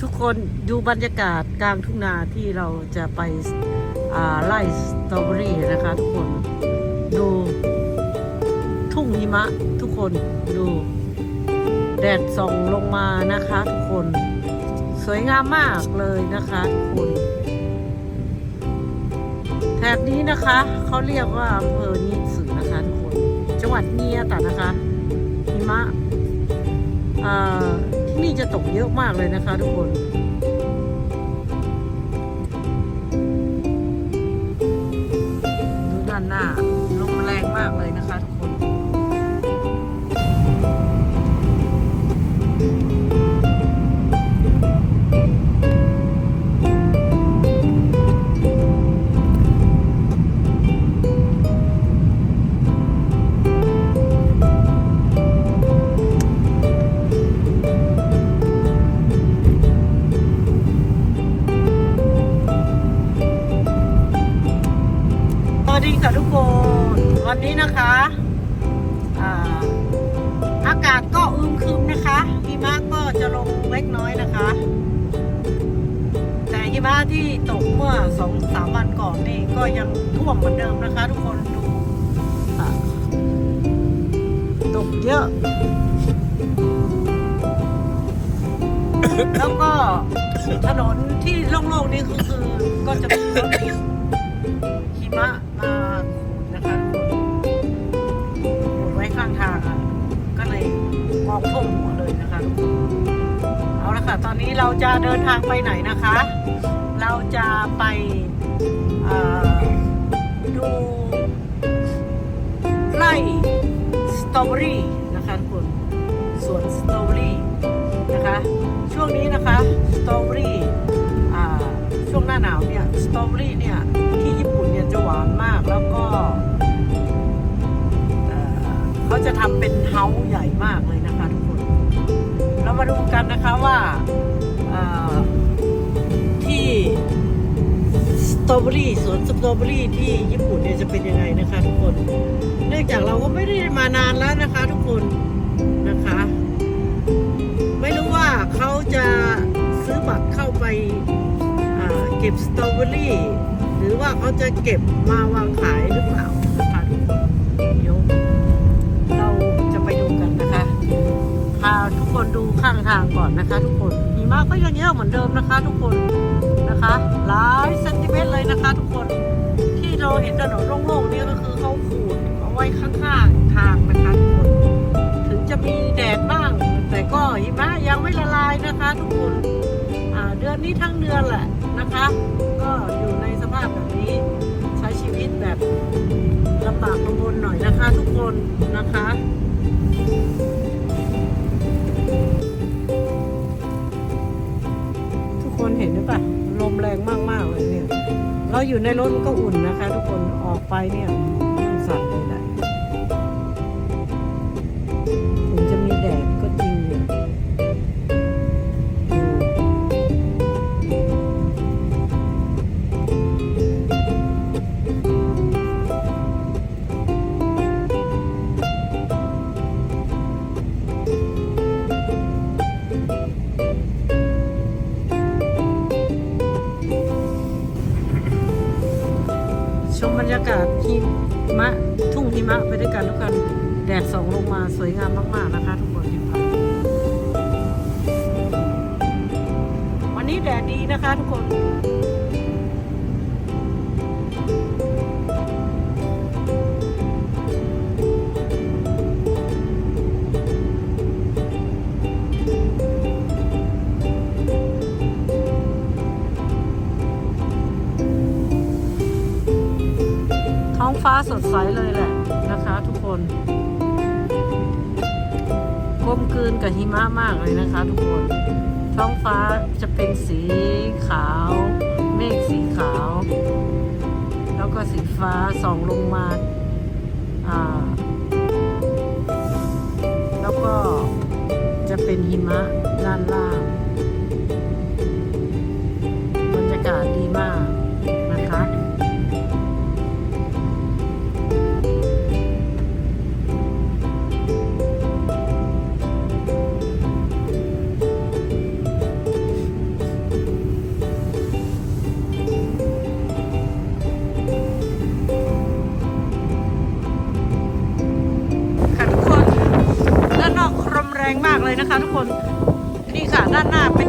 ทุกคนดูบรรยากาศกลางทุ่งนาที่เราจะไปไล่สตรอเบอรี่นะคะทุกคนดูทุ่งหิมะทุกคนดู แดดส่องลงมานะคะทุกคนสวยงามมากเลยนะคะทุกคนแถบนี้นะคะเขาเรียกว่าอำเภอนิสึนะคะทุกคน จังหวัดเนียตะนะคะหิมะอ่า นี่จะตกเยอะมากเลยนะคะทุกคนดูด้านหน้าลมแรงมากเลยนะคะ ก็จะมีรถหิมะมานะคะหมดไว้ข้างทางอะ ก็เลยมองท่วมหัวเลยนะคะทุกคนเอาละค่ะ ตอนนี้เราจะเดินทางไปไหนนะคะ เราจะไปดูไร่สตรอเบอรี่นะคะทุกคนสวนสตรอเบอรี่นะคะ ช่วงนี้นะคะสตรอเบอรี่าหนาวเนี่ยสตรอเบอรี่เนี่ยที่ญี่ปุ่นเนี่ยจะหวานมากแล้วก็เขาจะทำเป็นเฮาใหญ่มากเลยนะคะทุกคน เรามาดูกันนะคะว่าที่สตรอเบอรี่สวนสตรอเบอรี่ที่ญี่ปุ่นเนี่ยจะเป็นยังไงนะคะทุกคน เนื่องจากเราก็ไม่ได้มานานแล้วนะคะทุกคนนะคะ ไม่รู้ว่าเขาจะซื้อบัตรเข้าไป เก็บสตรอเบอรี่ หรือว่าเขาจะเก็บมาวางขายหรือเปล่านะคะทุกคนเดี๋ยวเราจะไปดูกันนะคะ พาทุกคนดูข้างทางก่อนนะคะ ทุกคนหิมะก็ยังเยอะเหมือนเดิมนะคะ ทุกคนนะคะหลายเซนติเมตรเลยนะคะ ทุกคนที่เราเห็นถนนโล่งๆนี่ก็คือเขาขูดเอาไว้ข้างๆทางนะคะทุกคนถึงจะมีแดดบ้าง แต่ก็หิมะยังไม่ละลายนะคะ ทุกคนเดือนนี้ทั้งเดือนแหละ นะคะ ก็อยู่ในสภาพแบบนี้ใช้ชีวิตแบบลำบากลำบนหน่อยนะคะ ทุกคนนะคะทุกคนเห็นหรือเปล่าลมแรงมาก ๆ เลยเนี่ย เราอยู่ในรถก็อุ่นนะคะ ทุกคนออกไปเนี่ยสั่นเลยแหละ หิมะทุ่งหิมะไปด้วยกันทุกคนแดดส่องลงมาสวยงามมากๆนะคะ ทุกคนเห็นไหมวันนี้แดดดีนะคะทุกคน ฟ้าสดใสเลยแหละนะคะ ทุกคนกลมกลืนกับหิมะมากเลยนะคะ ทุกคน ท้องฟ้าจะเป็นสีขาว เมฆสีขาว แล้วก็สีฟ้าส่องลงมาอ่าแล้วก็จะเป็นหิมะด้านล่างบรรยากาศดีมาก แรงมากเลยนะคะทุกคน นี่ค่ะด้านหน้าเป็น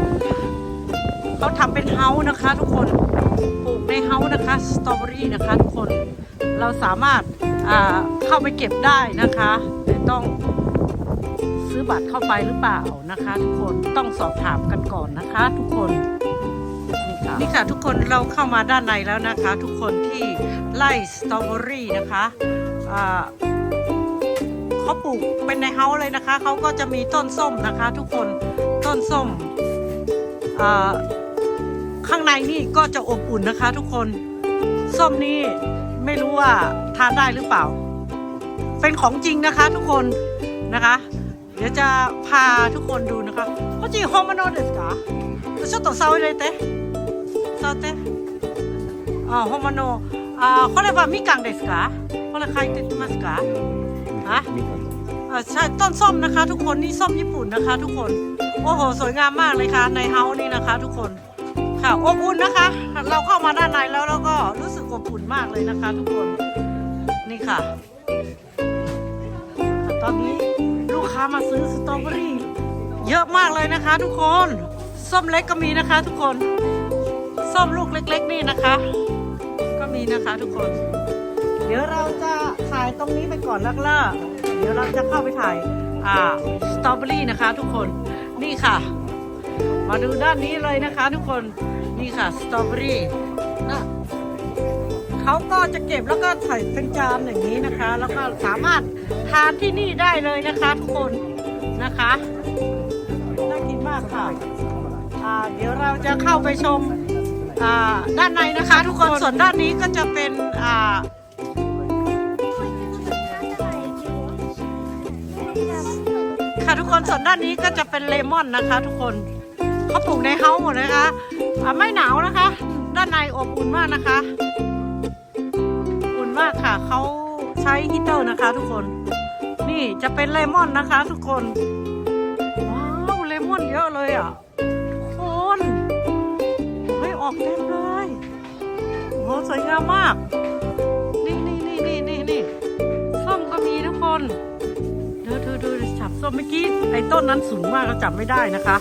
เขาทำเป็นเฮาส์นะคะ ทุกคนปลูกในเฮาส์นะคะสตรอเบอรี่นะคะ ทุกคนเราสามารถาเข้าไปเก็บได้นะคะ แต่ต้องซื้อบัตรเข้าไปหรือเปล่านะคะ ทุกคนต้องสอบถามกันก่อนนะคะ ทุกคนนี่ค่ะทุกคนเราเข้ามาด้านในแล้วนะคะ ทุกคนที่ไล่สตรอเบอรี่นะคะ เขาปลูกเป็นในเฮาส์เลยนะคะเขาก็จะมีต้นส้มนะคะ ทุกคนต้นส้มอ่าข้างในนี่ก็จะอบอุ่นนะคะ ทุกคนส้มนี่ไม่รู้ว่าทานได้หรือเปล่า เป็นของจริงนะคะ ทุกคนนะคะ เดี๋ยวจะพาทุกคนดูนะคะเขาจีฮอมานอเดสกาちょっと触れて触ってあほんまのあこれはみかんですかこれ書いてますか ฮะอ่าใช่ต้นส้มนะคะ ทุกคนนี่ส้มญี่ปุ่นนะคะ ทุกคนโอ้โหสวยงามมากเลยค่ะ ในเฮาส์นี่นะคะ ทุกคนค่ะอบอุ่นนะคะ เราเข้ามาด้านในแล้วเราก็รู้สึกอบอุ่นมากเลยนะคะ ทุกคนนี่ค่ะ ตอนนี้ลูกค้ามาซื้อสตรอเบอรี่เยอะมากเลยนะคะ ทุกคนส้มเล็กก็มีนะคะ ทุกคนส้มลูกเล็ก ๆ นี่นะคะ ก็มีนะคะ ทุกคน เดี๋ยวเราจะถ่ายตรงนี้ไปก่อนแล้วก็เดี๋ยวเราจะเข้าไปถ่ายอ่าสตรอเบอรี่นะคะ ทุกคนนี่ค่ะ มาดูด้านนี้เลยนะคะ ทุกคนนี่ค่ะสตรอเบอรี่นะเขาก็จะเก็บแล้วก็ใส่เป็นจานอย่างนี้นะคะ แล้วก็สามารถทานที่นี่ได้เลยนะคะ ทุกคนนะคะน่ากินมากค่ะอ่าเดี๋ยวเราจะเข้าไปชมอ่าด้านในนะคะ ทุกคนส่วนด้านนี้ก็จะเป็นอ่า ค่ะทุกคนส่วนด้านนี้ก็จะเป็นเลมอนนะคะ ทุกคนเขาปลูกในเฮาส์หมดนะคะไม่หนาวนะคะ ด้านในอบอุ่นมากนะคะ อุ่นมากค่ะเขาใช้ฮีตเตอร์นะคะ ทุกคน นี่จะเป็นเลมอนนะคะ ทุกคนว้าวเลมอนเยอะเลยอะทุกคนเฮ้ยออกเต็มเลยโอ้สวยงามมาก นี่นี่นี่นี่นี่นี่ส้มก็มีทุกคน ดูจับส้มเมื่อกี้ไอ้ต้นนั้นสูงมากเราจับไม่ได้นะคะ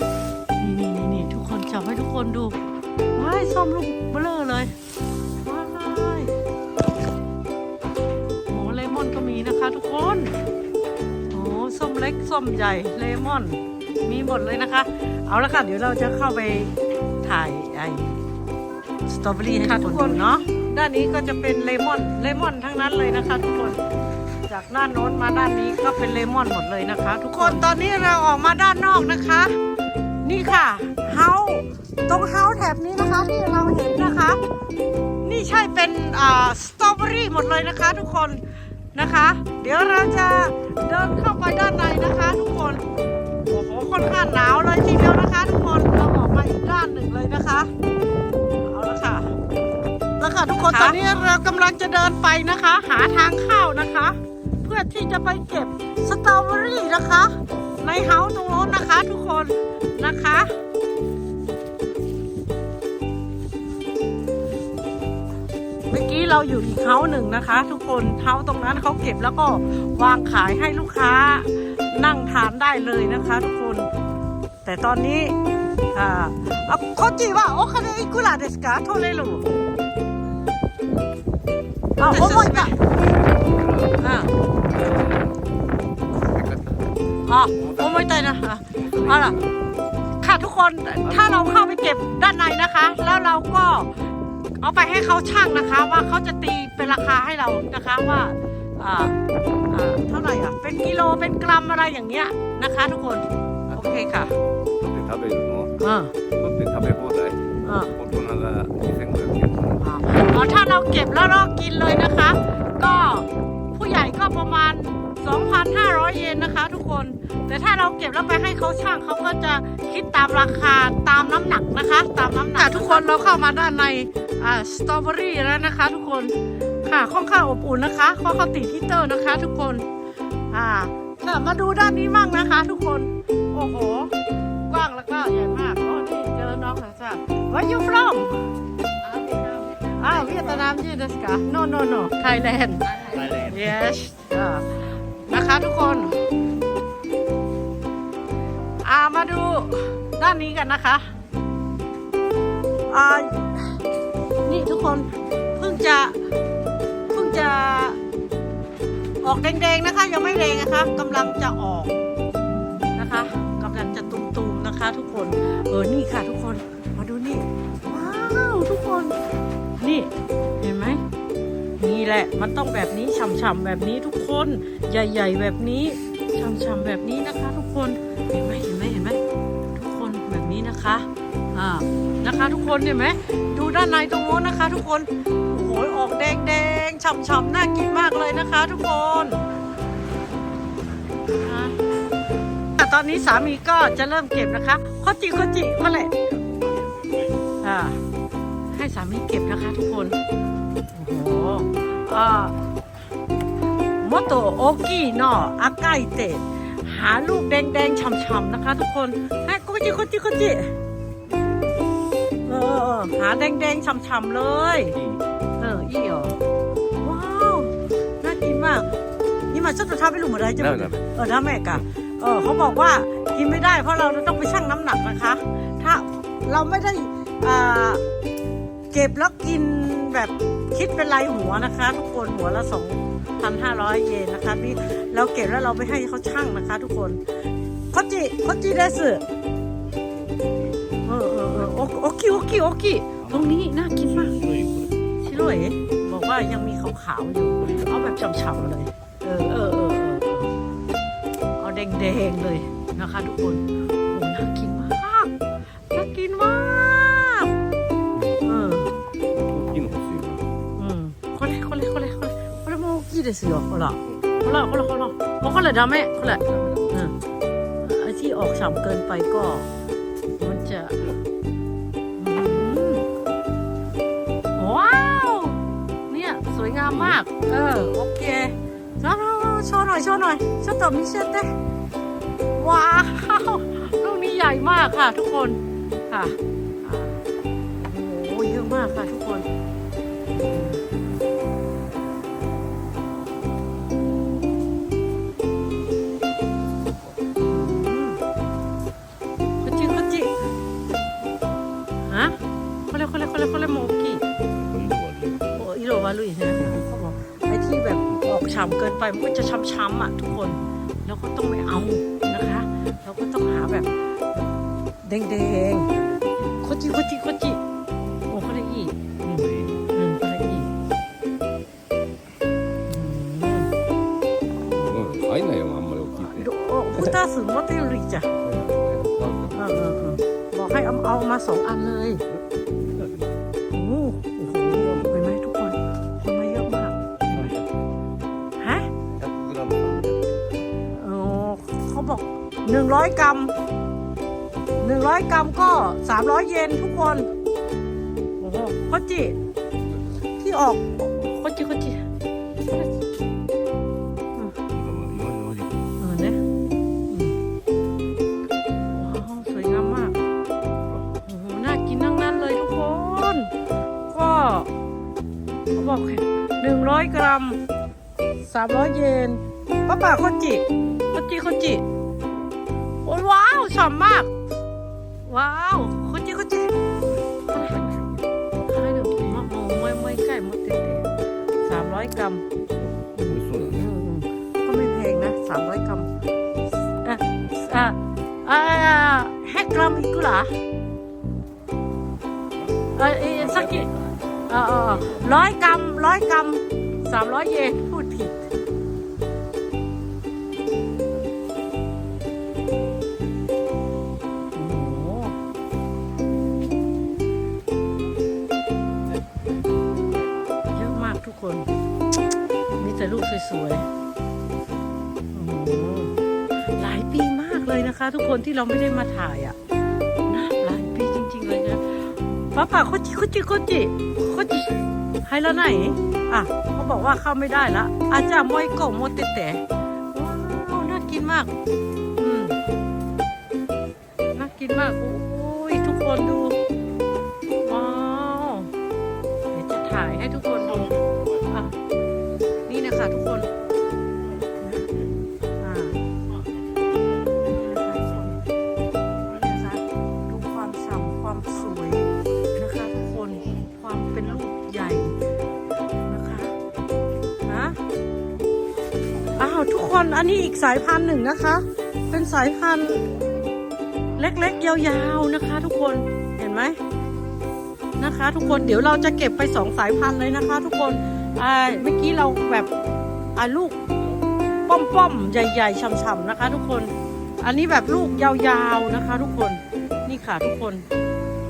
นี่นี่นี่นี่ทุกคนจับให้ทุกคนดูว้ายส้มลูกเบลอเลยว้ายโหเลมอนก็มีนะคะ ทุกคนโอ้ส้มเล็กส้มใหญ่เลมอน มีหมดเลยนะคะ เอาละค่ะ เดี๋ยวเราจะเข้าไปถ่ายไอ้สตรอเบอรี่ให้ทุกคนเนาะด้านนี้ก็จะเป็นเลมอนเลมอนทั้งนั้นเลยนะคะ ทุกคน จากด้านโน้นมาด้านนี้ก็เป็นเลมอนหมดเลยนะคะ ทุกคนตอนนี้เราออกมาด้านนอกนะคะ นี่ค่ะเฮาตรงเฮาแถบนี้นะคะที่เราเห็นนะคะ นี่ใช่เป็นอ่าสตรอเบอรี่หมดเลยนะคะ ทุกคนนะคะ เดี๋ยวเราจะเดินเข้าไปด้านในนะคะ ทุกคนโอ้โหค่อนข้างหนาวเลยทีเดียวนะคะ ทุกคนเราออกมาอีกด้านหนึ่งเลยนะคะเอาละค่ะแล้วค่ะทุกคนตอนนี้เรากำลังจะเดินไปนะคะ หาทางเข้านะคะเื่อที่จะไปเก็บสตรอเบอรี่นะคะ ในเฮาส์ตรงโน้นนะคะทุกคนนะคะเมื่อกี้เราอยู่อีกเฮาหนึ่งนะคะ ทุกคนเฮาตรงนั้นเขาเก็บแล้วก็วางขายให้ลูกค้านั่งทานได้เลยนะคะ ทุกคน แต่ตอนนี้อ่าขาจีว่าโอคาเนอิกุระเดสกาโทเรโรอ่าโอโมยะอ่า อโอ้ไม่ใจนะเอาล่ะค่ะทุกคนถ้าเราเข้าไปเก็บด้านในนะคะ แล้วเราก็เอาไปให้เขาช่างนะคะ ว่าเขาจะตีเป็นราคาให้เรานะคะว่าเท่าไหร่อะเป็นกิโลเป็นกรัมอะไรอย่างเงี้ยนะคะ ทุกคนโอเคค่ะต้ติดทับไปเนาะต้ติดทับไปพูดเลยพูดนั่นละที่เส้นเกิดอ๋อถ้าเราเก็บแล้วเรากินเลยนะคะ ก็ ผู้ใหญ่ก็ประมาณ 2,500 เยนนะคะ ทุกคน แต่ถ้าเราเก็บแล้วไปให้เขาช่างเขาก็จะคิดตามราคาตามน้ำหนักนะคะ ตามน้ำหนักทุกคนเราเข้ามาด้านในอ่าสตรอเบอรี่แล้วนะคะ ทุกคนค่ะค่อนข้างอบอุ่นนะคะเพราะเขาติดฮีตเตอร์นะคะ ทุกคนอ่าค่ะมาดูด้านนี้มั่งนะคะ ทุกคนโอ้โหกว้างแล้วก็ใหญ่มากโอ้นี่เจอน้องค่ะจ้า Where you from อ่าเวียดนามยี่ですか No no no Thailand Yes อ่านะคะทุกคน อ่ามาดูด้านนี้กันนะคะ อ่านี่ทุกคนเพิ่งจะเพิ่งจะ ออกแดงๆนะคะ ยังไม่แรงนะคะกำลังจะออกนะคะกำลังจะตุ่มๆนะคะ ทุกคนเออนี่ค่ะทุกคนมาดูนี่ว้าวทุกคน นี่เห็นไหมนี่ แหละ มันต้องแบบนี้ฉ่ำๆแบบนี้ทุกคนใหญ่ ๆ แบบนี้ฉ่ำๆแบบนี้นะคะ ทุกคนเห็นไหมเห็นไหมเห็นไหมทุกคนแบบนี้นะคะอ่านะคะ ทุกคนเห็นไหมดูด้านในตรงโน้นนะคะ ทุกคนโอ้โหออกแดงๆฉ่ำๆน่ากินมากเลยนะคะ ทุกคนตอนนี้สามีก็จะเริ่มเก็บนะคะโคจิโคจิมาเลยอ่าให้สามีเก็บนะคะ ทุกคน โอ้โห อ่ามอโตโอกิเนาะอาไกเตะหาลูกแดงๆฉ่ำๆนะคะ ทุกคนให้โคจิโคจิโคจิเออหาแดงๆฉ่ำๆเลย เอออีเหรอว้าว น่ากินมากนี่มาชอบจะทำให้ลุงอะไรจะ ダメダメ เออถ้าแม่กะเออเขาบอกว่ากินไม่ได้เพราะเราต้องไปชั่งน้ำหนักนะคะ ถ้าเราไม่ได้อ่า เก็บแล้วกินแบบคิดเป็นรายหัวนะคะ ทุกคนหัวละสองพันห้าร้อยเยนนะคะพี่เราเก็บแล้วเราไปให้เขาชั่งนะคะ ทุกคนโคจิโคจิเดสเออเออเออโอโอคิโอคิโอคิตรงนี้น่ากินมากชิโร่เอบอกว่ายังมีขาวๆอยู่เอาแบบฉ่ำๆเลย เออเออเออเออเอาแดงๆเลยนะคะ ทุกคน ですよ。ほら。ほらほらほら。もうこれダメ。これ。うん。ไอ้ที่ออกฉ่ำเกินไปก็ มันจะอืมว้าว เนี่ย สวยงามมาก เออ โอเคโชว์โชว์โชว์หน่อย โชว์หน่อยちょっと見せてว้าวลูกนี้ใหญ่มากค่ะ ทุกคน ค่ะอ่าโอ้โหเยอะมากค่ะทุกคน これこれこれこれも大きいโอ้色悪いใช่ไหมเขาบอกไอ้ที่แบบออกฉ่ำเกินไปมันก็จะช้ำๆอ่ะทุกคน แล้วก็ต้องไม่เอานะคะเราก็ต้องหาแบบแดงๆこっちこっちこっちโอ้これいいうんうんこれいいうんうん入んないよあんまり大きいってど二つ持てるいいじゃんเออเออเออบอกให้เอาเอามาสองอันเลย 100 กรัม 100 กรัมก็ 300 เยนทุกคนโอ้โหโคจิ ที่ออกโคจิโคจิบอกหนึ่งร้อยกรัมสามร้อยเยนป้าป่าโคจิโคจิโคจิ ฉ่ำมาก ว้าวคุเยอะก็เจ๊ใครเดี๋ยมากมองไม่ไม่ใกล้มดเต็มสามร้อยกรัม ก็ไม่แพงนะสามร้อยกรัมอะอะอะแฮกกรัมอีกหรอเออสักกี่ร้อยกรัมร้อยกรัมสามร้อยเยน ทุกคนที่เราไม่ได้มาถ่ายอะนะหลายปีจริง ๆ เลยนะป้าป่าโคจิโคจิโคจิโคจิให้แล้วไหน อะเขาบอกว่าเข้าไม่ได้ละ อาจารย์มอยโกโมเตเตะว้าวน่ากินมาก อืมน่ากินมาก โอ้ยทุกคนดู ว้าว เดี๋ยวจะถ่ายให้ทุกคน คนอันนี้อีกสายพันธุ์หนึ่งนะคะ เป็นสายพันธุ์เล็กๆ ยาวๆนะคะ ทุกคนเห็นไหมนะคะ ทุกคนเดี๋ยวเราจะเก็บไปสองสายพันธุ์เลยนะคะ ทุกคนอ่าเมื่อกี้เราแบบอ่าลูกป้อมๆใหญ่ ๆช่ำๆนะคะ ทุกคน อันนี้แบบลูกยาวๆนะคะ ทุกคนนี่ค่ะทุกคน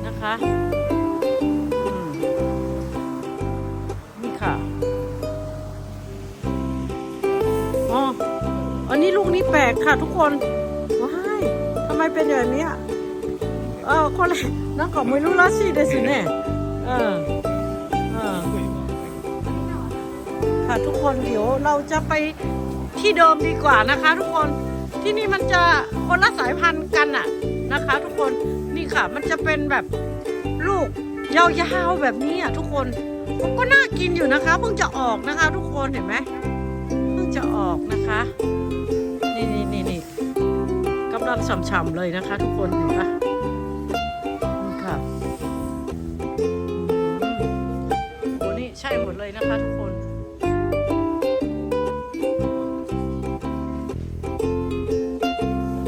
นะคะ อันนี้ลูกนี้แปลกค่ะ ทุกคนว้ายทำไมเป็นอย่างนี้อะเออคนนั่นก็ไม่รู้らしいですねเออเออค่ะทุกคนเดี๋ยวเราจะไปที่เดิมดีกว่านะคะ ทุกคน ที่นี่มันจะคนละสายพันธุ์กันอะนะคะ ทุกคนนี่ค่ะ มันจะเป็นแบบลูกยาวๆแบบนี้อะทุกคนมันก็น่ากินอยู่นะคะเพิ่งจะออกนะคะ ทุกคนเห็นไหมเพิ่งจะออกนะคะ นี่นี่นี่นี่ กำลังฉ่ำๆเลยนะคะ ทุกคนเห็นปะนี่ค่ะโอ้นี่ใช่หมดเลยนะคะทุกคน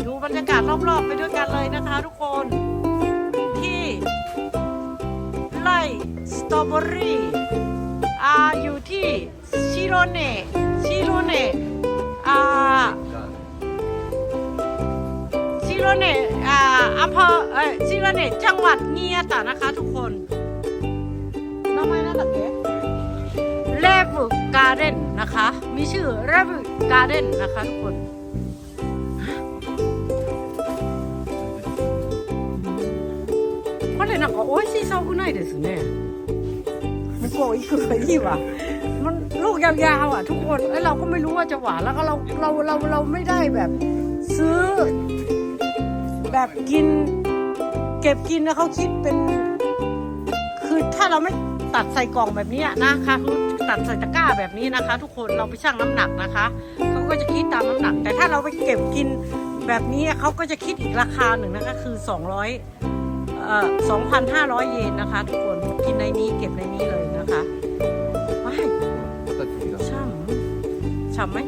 ดูบรรยากาศรอบๆไปด้วยกันเลยนะคะ ทุกคนที่ไร่สตรอเบอรี่อ่าอยู่ที่ชิโรเนะชิโรเนะอ่า โรเนะอ่าอำเภอเอ้ยชิโรเนะจังหวัดเงียตะนะคะทุกคนน้องไม่น่าตะเก๋เลบุการ์เด้นนะคะ มีชื่อเลบุการ์เด้นนะคะทุกคน これなんか美味しそうくないですね向こう行くがいいわมันลูกยาวๆอ่ะ ทุกคนไอ้ยเราก็ไม่รู้ว่าจะหวานแล้วก็เราเราเราเราไม่ได้แบบ ซื้อ แบบกิน เก็บกินแล้วเขาคิดเป็น คือถ้าเราไม่ตัดใส่กล่องแบบนี้นะคะคือตัดใส่ตะกร้าแบบนี้นะคะ ทุกคนเราไปชั่งน้ำหนักนะคะเขาก็จะคิดตามน้ำหนัก แต่ถ้าเราไปเก็บกินแบบนี้เขาก็จะคิดอีกราคาหนึ่งนะคะคือ 200เอ่อ2,500 เยนนะคะ ทุกคนกินในนี้เก็บในนี้เลยนะคะว้าย形がช่ำช่ำไหม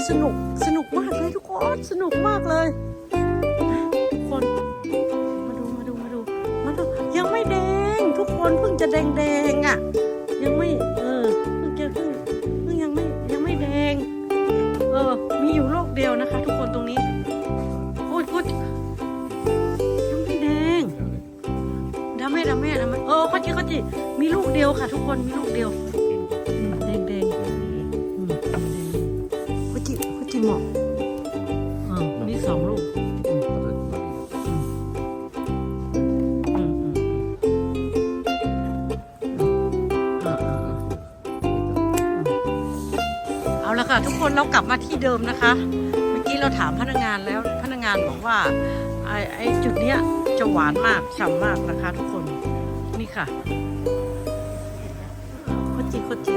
ยสนุกสนุกมากเลยทุกคนสนุกมากเลยทุกคนมาดูมาดูมาดูมาดูยังไม่แดง ทุกคนเพิ่งจะแดงแดงอะ ยังไม่เออเพิ่งจะเพิ่งเพิ่งยังไม่ยังไม่แดง เออ มีอยู่โลกเดียวนะคะ ทุกคนตรงนี้โอ้ยโคตรยังไม่แดงดาเม่ดาเม่ดาเม่เออโคจิโคจิมีลูกเดียวค่ะ ทุกคนมีลูกเดียว กลับมาที่เดิมนะคะ เมื่อกี้เราถามพนักงานแล้วพนักงานบอกว่าไอ้ไอจุดเนี้ยจะหวานมากฉ่ำมากนะคะ ทุกคนนี่ค่ะโคจิโคจิ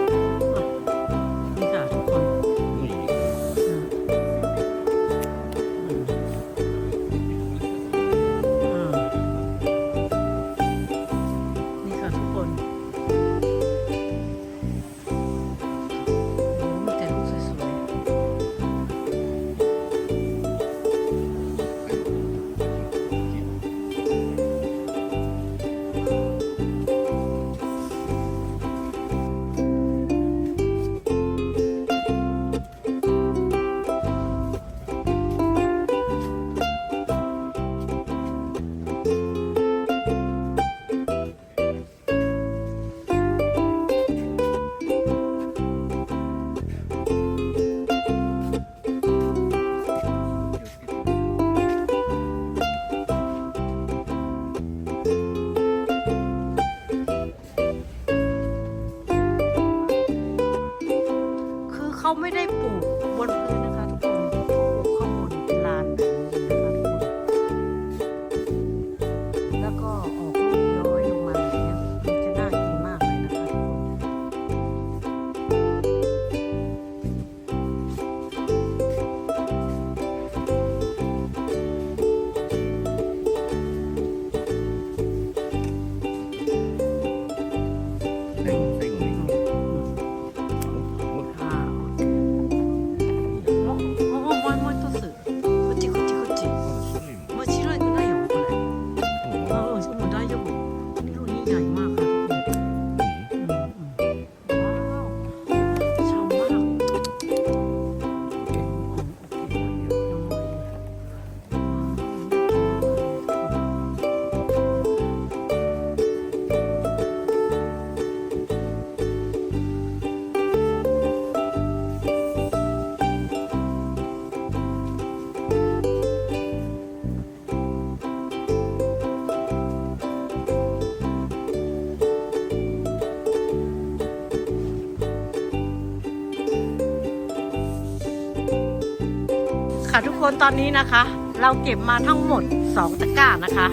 ค่ะทุกคนตอนนี้นะคะ เราเก็บมาทั้งหมด 2 ตะกร้านะคะ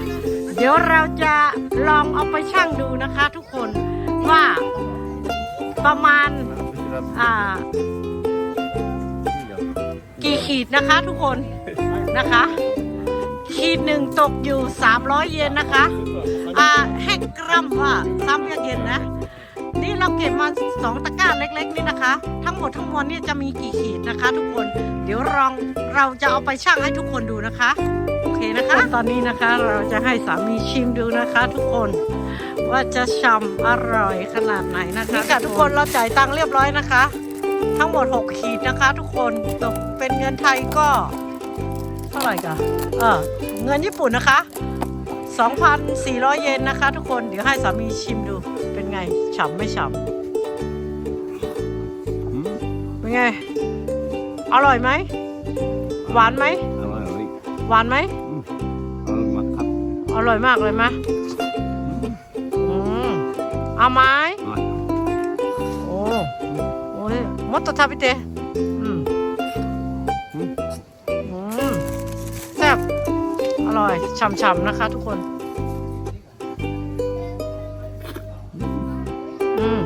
เดี๋ยวเราจะลองเอาไปชั่งดูนะคะ ทุกคนว่าประมาณอ่ากี่ขีดนะคะทุกคนนะคะ ขีดหนึ่งตกอยู่ 300 เยนนะคะอ่าแฮกกรัมว่าซ้ำเยนนะ นี่เราเก็บมาสองตะกร้าเล็ก ๆ นี่นะคะ ทั้งหมดทั้งมวลเนี่ยจะมีกี่ขีดนะคะ ทุกคนเดี๋ยวลอง เราจะเอาไปชั่งให้ทุกคนดูนะคะ โอเคนะคะ ตอนนี้นะคะเราจะให้สามีชิมดูนะคะ ทุกคนว่าจะช่ำอร่อยขนาดไหนนะคะนี่ค่ะทุกคนเราจ่ายตังค์เรียบร้อยนะคะ ทั้งหมด 6 ขีดนะคะ ทุกคนตกเป็นเงินไทยก็เท่าไหร่กันเออเงินญี่ปุ่นนะคะ 2,400 เยนนะคะ ทุกคนเดี๋ยวให้สามีชิมดูเป็นไงฉ่ำไม่ฉ่ำเป็นไง อร่อยไหม หวานไหม あのあの หวานไหม あの真っ赤 อร่อยมากเลยไหมอืมเอาไหม 真っ โอ้โอ้ยもっと食べてอืมอืมแซ่บอร่อย ฉ่ำๆนะคะทุกคน อืม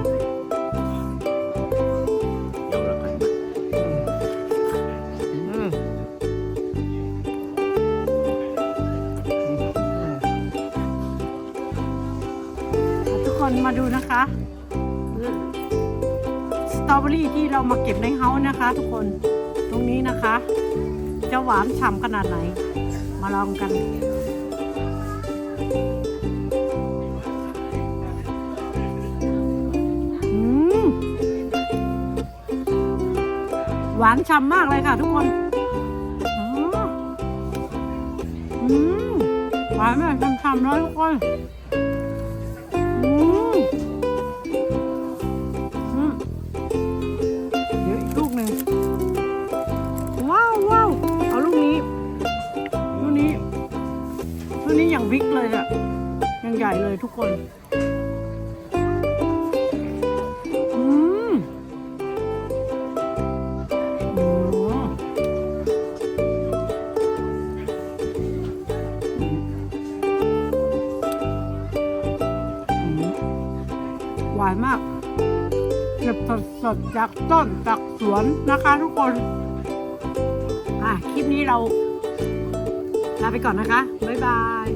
มาเก็บในเฮาส์นะคะ ทุกคนตรงนี้นะคะ จะหวานฉ่ำขนาดไหน มาลองกันอืมหวานฉ่ำมากเลยค่ะ ทุกคนอืมหวานแบบฉ่ำๆเลยทุกคน ดจากต้นจากสวนนะคะทุกคน อะ คลิปนี้เราลาไปก่อนนะคะ บ๊ายบาย